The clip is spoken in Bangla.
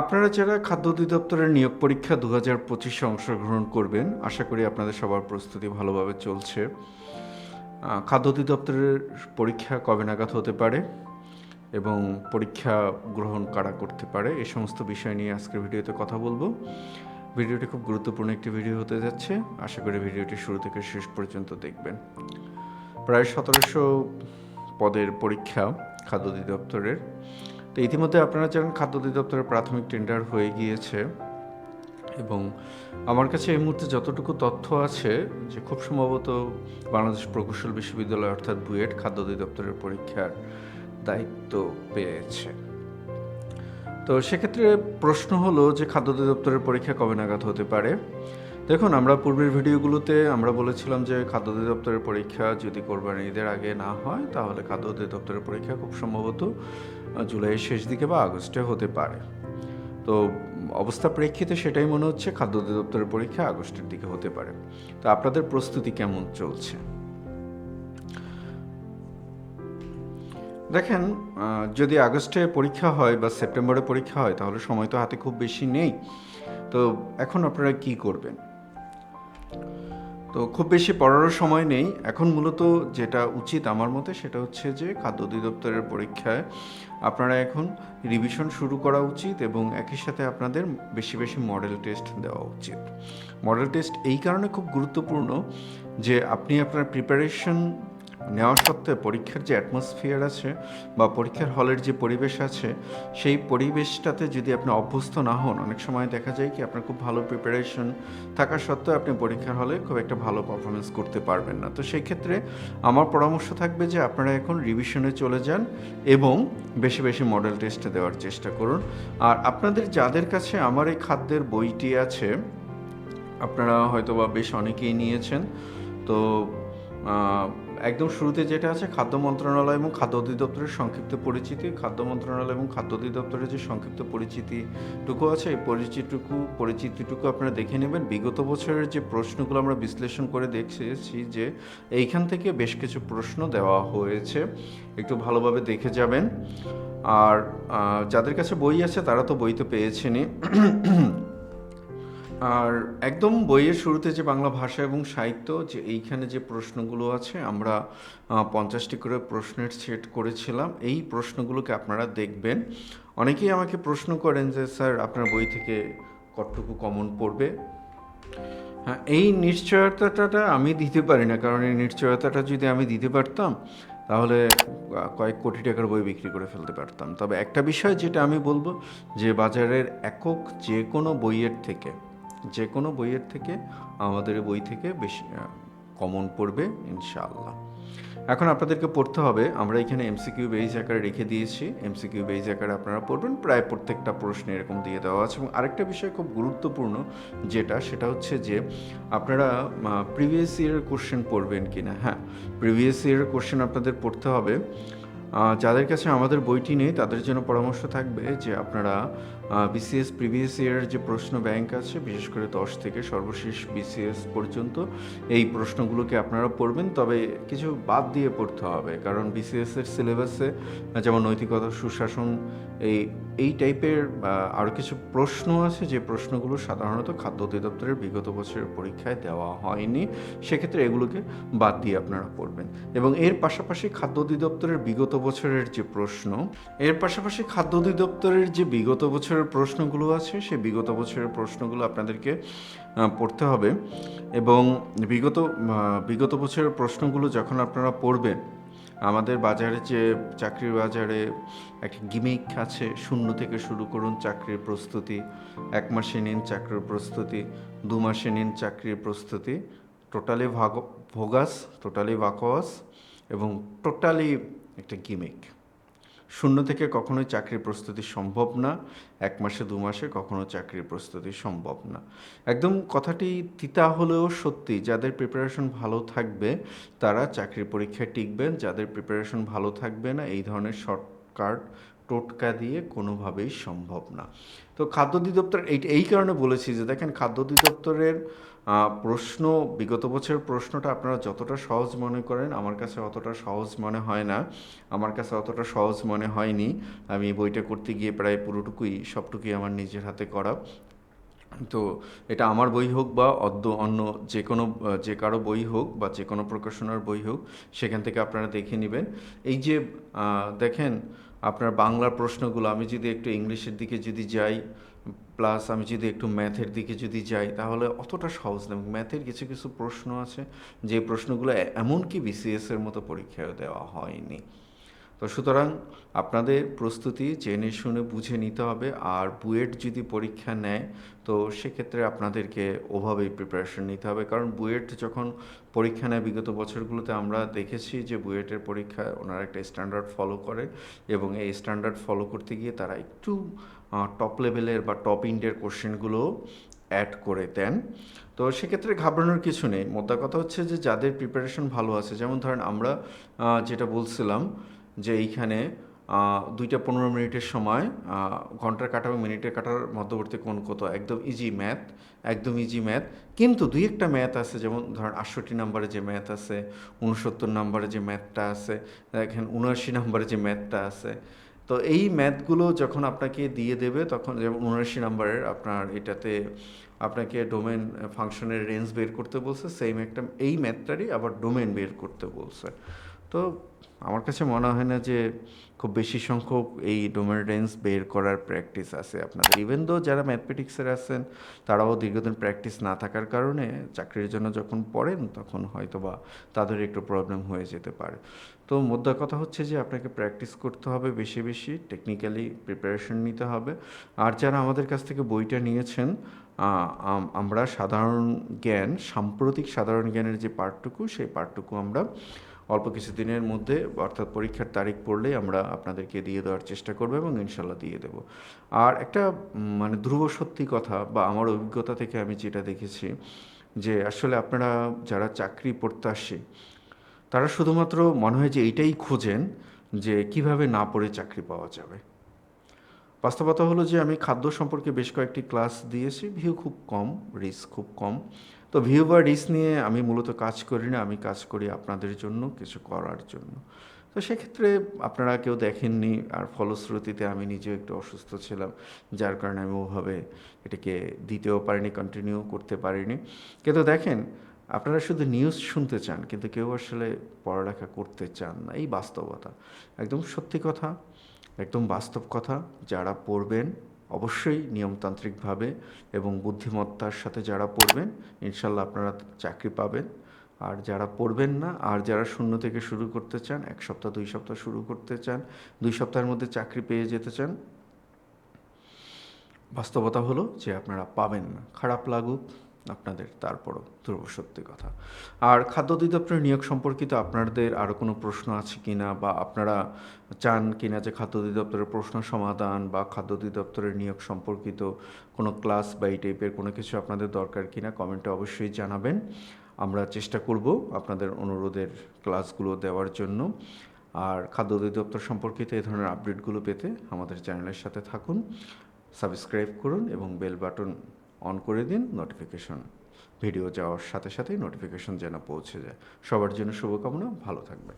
আপনারা যারা খাদ্য অধিদপ্তরের নিয়োগ পরীক্ষা দু হাজার পঁচিশে অংশগ্রহণ করবেন, আশা করি আপনাদের সবার প্রস্তুতি ভালোভাবে চলছে। খাদ্য অধিদপ্তরের পরীক্ষা কবে নাগাদ হতে পারে এবং পরীক্ষা গ্রহণ কারা করতে পারে, এ সমস্ত বিষয় নিয়ে আজকের ভিডিওতে কথা বলব। ভিডিওটি খুব গুরুত্বপূর্ণ একটি ভিডিও হতে যাচ্ছে, আশা করি ভিডিওটি শুরু থেকে শেষ পর্যন্ত দেখবেন। প্রায় সতেরোশো পদের পরীক্ষা খাদ্য অধিদপ্তরের। তো ইতিমধ্যে আপনারা জানেন খাদ্য অধিদপ্তরের প্রাথমিক টেন্ডার হয়ে গিয়েছে এবং আমার কাছে এই মুহূর্তে যতটুকু তথ্য আছে যে খুব সম্ভবত বাংলাদেশ প্রকৌশল বিশ্ববিদ্যালয় অর্থাৎ বুয়েট খাদ্য অধিদপ্তরের পরীক্ষার দায়িত্ব পেয়েছে। তো সেক্ষেত্রে প্রশ্ন হলো যে খাদ্য অধিদপ্তরের পরীক্ষা কবে নাগাদ হতে পারে? দেখুন, আমরা পূর্বের ভিডিওগুলোতে আমরা বলেছিলাম যে খাদ্য অধিদপ্তরের পরীক্ষা যদি কোরবানি ঈদের আগে না হয়, তাহলে খাদ্য অধিদপ্তরের পরীক্ষা খুব সম্ভবত জুলাইয়ের শেষ দিকে বা আগস্টে হতে পারে। তো অবস্থা প্রেক্ষিতে সেটাই মনে হচ্ছে, খাদ্য অধিদপ্তরের পরীক্ষা আগস্টের দিকে হতে পারে। তো আপনাদের প্রস্তুতি কেমন চলছে? দেখেন যদি আগস্টে পরীক্ষা হয় বা সেপ্টেম্বরে পরীক্ষা হয়, তাহলে সময় তো হাতে খুব বেশি নেই। তো এখন আপনারা কি করবেন? তো খুব বেশি পড়ারও সময় নেই। এখন মূলত যেটা উচিত আমার মতে সেটা হচ্ছে যে খাদ্য অধিদপ্তরের পরীক্ষায় আপনারা এখন রিভিশন শুরু করা উচিত এবং একই সাথে আপনাদের বেশি বেশি মডেল টেস্ট দেওয়া উচিত। মডেল টেস্ট এই কারণে খুব গুরুত্বপূর্ণ যে আপনি আপনার প্রিপারেশন নেওয়া সত্ত্বেও পরীক্ষার যে অ্যাটমসফিয়ার আছে বা পরীক্ষার হলের যে পরিবেশ আছে, সেই পরিবেশটাতে যদি আপনি অভ্যস্ত না হন, অনেক সময় দেখা যায় কি আপনার খুব ভালো প্রিপারেশন থাকা সত্ত্বেও আপনি পরীক্ষার হলে খুব একটা ভালো পারফরমেন্স করতে পারবেন না। তো সেই ক্ষেত্রে আমার পরামর্শ থাকবে যে আপনারা এখন রিভিশনে চলে যান এবং বেশি বেশি মডেল টেস্টে দেওয়ার চেষ্টা করুন। আর আপনাদের যাদের কাছে আমার এই খাদ্যের বইটি আছে, আপনারা হয়তো বা বেশ অনেকেই নিয়েছেন। তো একদম শুরুতে যেটা আছে, খাদ্য মন্ত্রণালয় এবং খাদ্য অধিদপ্তরের সংক্ষিপ্ত পরিচিতি, খাদ্য মন্ত্রণালয় এবং খাদ্য অধিদপ্তরের যে সংক্ষিপ্ত পরিচিতিটুকু আছে, এই পরিচিতিটুকু পরিচিতিটুকু আপনারা দেখে নেবেন। বিগত বছরের যে প্রশ্নগুলো আমরা বিশ্লেষণ করে দেখেছি যে এইখান থেকে বেশ কিছু প্রশ্ন দেওয়া হয়েছে। একটু ভালোভাবে দেখে যাবেন। আর যাদের কাছে বই আছে, তারা তো বই তো পেয়েছেনই। আর একদম বইয়ের শুরুতে যে বাংলা ভাষা এবং সাহিত্য, যে এইখানে যে প্রশ্নগুলো আছে, আমরা পঞ্চাশটি করে প্রশ্নের সেট করেছিলাম। এই প্রশ্নগুলোকে আপনারা দেখবেন। অনেকেই আমাকে প্রশ্ন করেন যে, স্যার, আপনার বই থেকে কতটুকু কমন পড়বে? হ্যাঁ এই নিশ্চয়তাটা আমি দিতে পারি না। কারণ এই নিশ্চয়তাটা যদি আমি দিতে পারতাম, তাহলে কয়েক কোটি টাকার বই বিক্রি করে ফেলতে পারতাম। তবে একটা বিষয় যেটা আমি বলব, যে বাজারের একক যে কোনো বইয়ের থেকে যে কোনো বইয়ের থেকে, আমাদের বই থেকে বেশি কমন পড়বে, ইনশাআল্লাহ। এখন আপনাদেরকে পড়তে হবে, আমরা এখানে এমসিকিউ বেইজ আকারে রেখে দিয়েছি। এমসিকিউ বেইজ আকারে আপনারা পড়বেন, প্রায় প্রত্যেকটা প্রশ্নে এরকম দিয়ে দেওয়া আছে। এবং আরেকটা বিষয় খুব গুরুত্বপূর্ণ, যেটা, সেটা হচ্ছে যে, আপনারা প্রিভিয়াস ইয়ারের কোশ্চেন পড়বেন কি না হ্যাঁ প্রিভিয়াস ইয়ারের কোশ্চেন আপনাদের পড়তে হবে। যাদের কাছে আমাদের বইটি নেই, তাদের জন্য পরামর্শ থাকবে যে, আপনারা বিসিএস প্রিভিয়াস ইয়ারের যে প্রশ্ন ব্যাংক আছে, বিশেষ করে দশ থেকে সর্বশেষ বিসিএস পর্যন্ত এই প্রশ্নগুলোকে আপনারা পড়বেন। তবে কিছু বাদ দিয়ে পড়তে হবে, কারণ বিসিএস এর সিলেবাসে যেমন নৈতিকতা, সুশাসন, এই এই টাইপের আরও কিছু প্রশ্ন আছে যে প্রশ্নগুলো সাধারণত খাদ্য অধিদপ্তরের বিগত বছরের পরীক্ষায় দেওয়া হয়নি। সেক্ষেত্রে এগুলোকে বাদ দিয়ে আপনারা পড়বেন। এবং এর পাশাপাশি খাদ্য অধিদপ্তরের বিগত বছরের যে প্রশ্ন, এর পাশাপাশি খাদ্য অধিদপ্তরের যে বিগত বছরের প্রশ্নগুলো আছে সেই বিগত বছরের প্রশ্নগুলো আপনাদেরকে পড়তে হবে। এবং বিগত বিগত বছরের প্রশ্নগুলো যখন আপনারা পড়বেন আমাদের বাজারে যে চাকরির বাজারে একটা গিমিক আছে, শূন্য থেকে শুরু করুন চাকরির প্রস্তুতি, এক মাসে নিন চাকরির প্রস্তুতি, দু মাসে নিন চাকরির প্রস্তুতি টোটালি ভাগ ভোগাস টোটালি বাকওয়াস এবং টোটালি একটা গিমিক শূন্য থেকে কখনোই চাকরির প্রস্তুতি সম্ভব না। এক মাসে, দু মাসে কখনো চাকরির প্রস্তুতি সম্ভব না। একদম কথাটি তিতা হলেও সত্যি, যাদের প্রিপারেশন ভালো থাকবে, তারা চাকরির পরীক্ষায় টিকবেন। যাদের প্রিপারেশন ভালো থাকবে না, এই ধরনের শর্টকাট টোটকা দিয়ে কোনোভাবেই সম্ভব না। তো খাদ্য অধিদপ্তর, এই এই কারণে বলেছি যে, দেখেন, খাদ্য অধিদপ্তরের প্রশ্ন, বিগত বছরের প্রশ্নটা আপনারা যতটা সহজ মনে করেন, আমার কাছে অতটা সহজ মনে হয় না। আমার কাছে অতটা সহজ মনে হয়নি। আমি বইটা করতে গিয়ে প্রায় পুরোটুকুই, সবটুকুই আমার নিজের হাতে করা। তো এটা আমার বই হোক বা অদ্য, অন্য যে কোনো, যে কারও বই হোক বা যে কোনো প্রকাশনার বই হোক, সেখান থেকে আপনারা দেখে নেবেন। এই যে দেখেন, আপনার বাংলার প্রশ্নগুলো, আমি যদি একটু ইংলিশের দিকে যদি যাই প্লাস আমি যদি একটু ম্যাথের দিকে যদি যাই, তাহলে অতটা সহজ না। ম্যাথের কিছু কিছু প্রশ্ন আছে, যে প্রশ্নগুলো এমনকি বিসিএস এর মতো পরীক্ষায় দেওয়া হয়নি। তো সুতরাং আপনাদের প্রস্তুতি জেনে শুনে বুঝে নিতে হবে। আর বুয়েট যদি পরীক্ষা নেয়, তো সেক্ষেত্রে আপনাদেরকে ওভাবেই প্রিপারেশন নিতে হবে। কারণ বুয়েট যখন পরীক্ষা নেয়, বিগত বছরগুলোতে আমরা দেখেছি যে বুয়েটের পরীক্ষায় ওনারা একটা স্ট্যান্ডার্ড ফলো করে এবং এই স্ট্যান্ডার্ড ফলো করতে গিয়ে তারা একটু টপ লেভেলের বা টপ ইন্ডের কোশ্চেনগুলো অ্যাড করে দেন। তো সেক্ষেত্রে ঘাবড়ানোর কিছু নেই। মোদ্দা কথা হচ্ছে যে যাদের প্রিপারেশন ভালো আছে, যেমন ধরেন আমরা যেটা বলছিলাম যে এইখানে দুইটা পনেরো মিনিটের সময় ঘণ্টার কাটা এবং মিনিটের কাটার মধ্যবর্তী কোন কত? একদম ইজি ম্যাথ একদম ইজি ম্যাথ কিন্তু দুই একটা ম্যাথ আছে, যেমন ধরেন আটষট্টি নাম্বারে যে ম্যাথ আছে উনসত্তর নাম্বারে যে ম্যাথটা আছে, দেখেন উনআশি নাম্বারে যে ম্যাথটা আছে। তো এই ম্যাথগুলো যখন আপনাকে দিয়ে দেবে, তখন যেমন উনআশি নাম্বারের আপনার এটাতে আপনাকে ডোমেন ফাংশনের রেঞ্জ বের করতে বলছে সেম একটা, এই ম্যাথটারই আবার ডোমেন বের করতে বলছে। তো আমার কাছে মনে হয় না যে খুব বেশি সংখ্যক এই ডোমেন বের করার প্র্যাকটিস আছে আপনাদের। ইভেন দো যারা ম্যাথমেটিক্সের আছেন, তারাও দীর্ঘদিন প্র্যাকটিস না থাকার কারণে চাকরির জন্য যখন পড়েন, তখন হয়তো বা তাদের একটু প্রবলেম হয়ে যেতে পারে। তো মোদ্দা কথা হচ্ছে যে আপনাকে প্র্যাকটিস করতে হবে বেশি বেশি টেকনিক্যালি প্রিপারেশন নিতে হবে। আর যারা আমাদের কাছ থেকে বইটা নিয়েছেন আমরা সাধারণ জ্ঞান, সাম্প্রতিক সাধারণ জ্ঞানের যে পার্টটুকু সেই পার্টটুকু আমরা অল্প কিছু দিনের মধ্যে, অর্থাৎ পরীক্ষার তারিখ পড়লেই আমরা আপনাদেরকে দিয়ে দেওয়ার চেষ্টা করব এবং ইনশাল্লাহ দিয়ে দেব। আর একটা মানে ধ্রুব সত্যি কথা বা আমার অভিজ্ঞতা থেকে আমি যেটা দেখেছি যে আসলে আপনারা যারা চাকরি পড়তে প্রত্যাশী, তারা শুধুমাত্র মনে হয় যে এইটাই খোঁজেন যে কীভাবে না পড়ে চাকরি পাওয়া যাবে। বাস্তবতা হলো যে আমি খাদ্য সম্পর্কে বেশ কয়েকটি ক্লাস দিয়েছি, ভিউ খুব কম, রিস্ক খুব কম। তো ভিউ বা রিস্ক নিয়ে আমি মূলত কাজ করি না, আমি কাজ করি আপনাদের জন্য, কিছু করার জন্য। তো সেক্ষেত্রে আপনারা কেউ দেখেননি, আর ফলশ্রুতিতে আমি নিজেও একটু অসুস্থ ছিলাম, যার কারণে আমি ওভাবে এটাকে দিতেও পারিনি কন্টিনিউ করতে পারিনি। কিন্তু দেখেন, আপনারা শুধু নিউজ শুনতে চান, কিন্তু কেউ আসলে পড়ালেখা করতে চান না, এই বাস্তবতা। একদম সত্যি কথা, একদম বাস্তব কথা, যারা পড়বেন অবশ্যই নিয়মতান্ত্রিকভাবে এবং বুদ্ধিমত্তার সাথে যারা পড়বেন, ইনশাল্লাহ আপনারা চাকরি পাবেন। আর যারা পড়বেন না, আর যারা শূন্য থেকে শুরু করতে চান, এক সপ্তাহ, দুই সপ্তাহ শুরু করতে চান, দুই সপ্তাহের মধ্যে চাকরি পেয়ে যেতে চান, বাস্তবতা হলো যে আপনারা পাবেন না। খারাপ লাগুক আপনাদের তারপরও ধ্রুব সত্যি কথা। আর খাদ্য অধিদপ্তরের নিয়োগ সম্পর্কিত আপনাদের আরও কোনো প্রশ্ন আছে কি না বা আপনারা চান কি না যে খাদ্য অধিদপ্তরের প্রশ্ন সমাধান বা খাদ্য অধিদপ্তরের নিয়োগ সম্পর্কিত কোনো ক্লাস বা এই টাইপের কোনো কিছু আপনাদের দরকার কি না কমেন্টে অবশ্যই জানাবেন। আমরা চেষ্টা করব আপনাদের অনুরোধের ক্লাসগুলো দেওয়ার জন্য। আর খাদ্য অধিদপ্তর সম্পর্কিত এই ধরনের আপডেটগুলো পেতে আমাদের চ্যানেলের সাথে থাকুন, সাবস্ক্রাইব করুন এবং বেল বাটন অন করে দিন নোটিফিকেশন ভিডিও যাওয়ার সাথে সাথেই নোটিফিকেশন যেন পৌঁছে যায়। সবার জন্য শুভকামনা, ভালো থাকবেন।